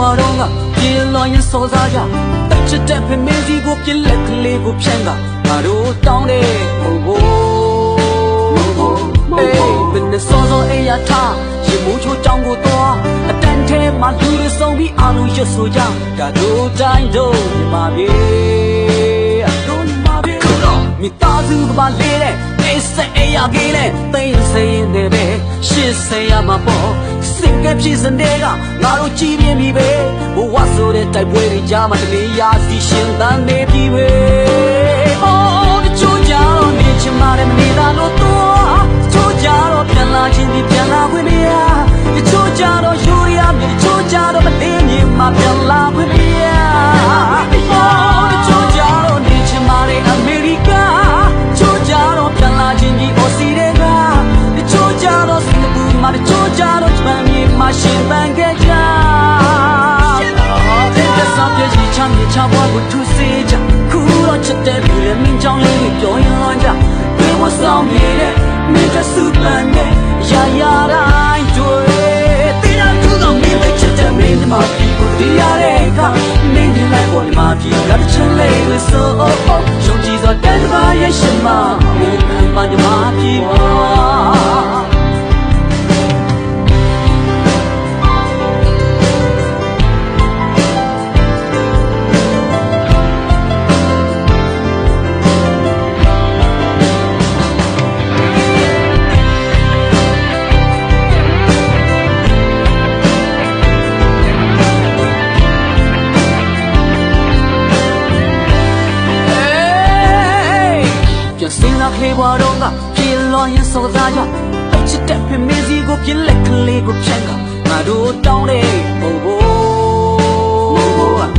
ရွာတော့ကပြေလော်ရင်စောစားကြတချစ်တဲ့ဖမင်းကြီးကိုပြလက်ကလေးကိုဖြန့်ကငါတို့တောင်းတဲ့ဟိုဘိုးအေးဘယ်နဲ့စောစောအေးရထားရေမိုးချိုးကြောင်းကိုသွားအတန်ထဲမှာလူတွေစုံပြီးအာလုံးရွတ်ဆိုကြဒါတို့တိုင်းတို့မြန်မာပြည်အတို့မြန်မာပြည်မိသားစုကပါလေတဲ့ စိတ်အေးရကြီးနဲ့သိမ့်စိတ်နေပဲရှစ်စိတ်ရမှာပေါ့စင်ကဖြစ်စတဲ့ကငါတို့ကြည်ပြင်းပြီပဲဘဝဆိုတဲ့တိုက်ပွဲတွေကြားမှာတလေရာစီရှင်တန်နေပြီပဲအော်ဒီချိုးကြတော့နေချင်မှလည်းမနေတာလို့တော့ချိုးကြတော့ပြန်လာခြင်းဒီပြန်လာခွင့်မရဒီချိုးကြတော့ယူရရမြေဒီချိုးကြတော့မတင်းမြေမှာပြန်လာခွင့်မရ ချမ်းမြေချဘွားကိုသူစေးကြခုတော့ချက်တဲ့ပြီလေမင်းကြောင့်လေးကိုပြောရင်လွန်ကြဘယ်ဝဆောင်မြေတဲ့မင်းကစုပန်တဲ့ရာရာတိုင်းတွေ့တင်းရခုတော့မင်းပဲချက်တဲ့မင်းဒီမှာပြီကိုဒီရတဲ့ကမင်းဒီလိုက်ပေါ်ဒီမှာပြီကတချင်လေးကိုဆိုအိုးအိုးရှုံးကြည့်သောတဲ့ဘာရဲ့ရှင်မမင်းမဒီမှာပြီ လာခေဘွားတော့ကပြေလောရင်စောသားကြအချစ်တဲ့ဖမင်းစီကိုပြလက်ကလေးကိုဖြန့်ကငါတို့တောင်းတယ်ဟိုဟို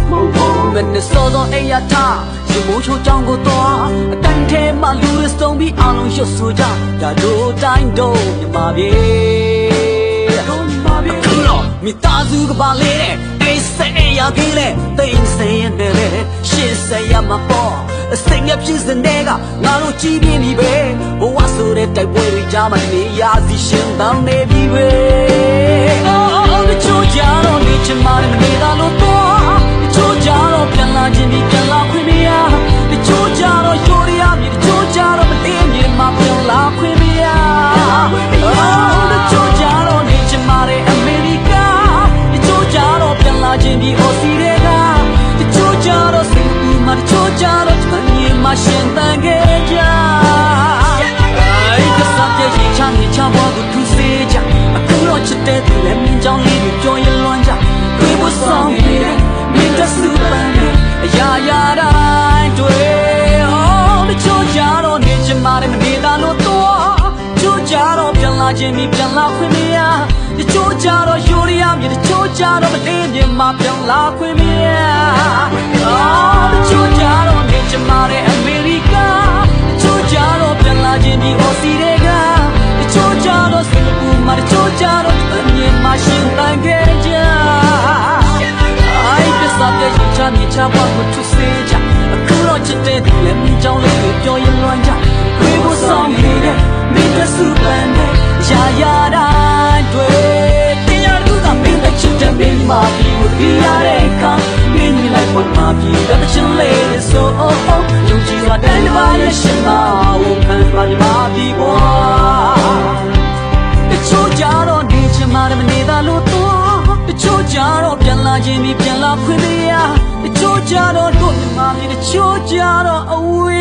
ဟိုဟိုမင်းစောတော့အိယာထားရေမိုးချိုးချောင်းကိုတော့အတန်ထဲမှာလူတွေစုံပြီးအားလုံးရွတ်ဆိုကြဒါတို့တိုင်းတို့မြမပြေတို့မြမပြေခုတော့မိသားစုကပါလေတဲ့အိစိတ်အရာကြီးလေတိမ်စင်တဲ့လေရှစ်ဆယ်ရမှာပေါ့ အစိမ်ရပြည့်စင်တဲ့ကငါတို့ကြည်ပြင်းပြီပဲဘဝဆိုတဲ့တိုက်ပွဲတွေကြားမှာနေရာစီရှင်တမ်းနေပြီပဲအော်ဒီချိုးကြတော့နေချင်မှလည်းမနေတာလို့တော့ဒီချိုးကြတော့ပြန်လာခြင်းဒီပြန်လာခွင့်မရဒီချိုးကြတော့ယူရရမြေဒီချိုးကြတော့မတင်းမြေမှာပြန်လာခွင့်မရအော်ဒီချိုးကြတော့နေချင်မှလည်းအမေရိကဒီချိုးကြတော့ပြန်လာခြင်းဒီအော်စီတွေကဒီချိုးကြတော့စင်ကူမှာဒီချိုးကြတော့ဂျပန်မြေမှာ ရှင်တန်ခဲ့ကြအိုက်ကစားပြည့်ချမ်းမြေချမ်းဘွားကိုသူစေးကြအခုတော့ချစ်တဲ့သူလည်းမြင်ကြောင်းလေးတွေပြောရင်လွန်ကြတွေးဖို့ဆောင်ရည်မြင်တဲ့စူပန်နဲ့အရာရာတိုင်းတွေ့အောင်ဒီချိုးကြတော့နေချင်မှလည်းမနေတာလို့တော့ချိုးကြတော့ပြန်လာခြင်းမိပြန်လာခွင့်မရဒီချိုးကြတော့ယူရရမြေဒီချိုးကြတော့မလေးမြေမှာပြန်လာခွင့်မရအော်ဒီချိုးကြတော့နေ ချင်မှလည်းအမေရိကဒီချိုးကြတော့ပြန်လာခြင်းဒီအော်စီတွေကဒီချိုးကြတော့စင်ကာပူမှာဒီချိုးကြတော့အမြင်မှာရှင်တန်ခဲ့ကြအိုက်ပစ္စတဲ့ရင်ချမြေချဘွားကိုသူစေးကြအခုတော့ချစ်တဲ့သူလည်းမြင်ကြောင်းလေးကိုပြောရင်လွန်ကြတွေးဖို့ဆောင်နေတဲ့မင်းတို့စုပန်တဲ့ရာရာတိုင်းတွေ့တင်ရတူကမင်းတဲ့ချစ်တဲ့မင်းမ ကြတော့ပြန်လာခြင်းဒီပြန်လာခွင့်မရတချို့ကြတော့တို့မြမမြေတချို့ကြတော့အဝေး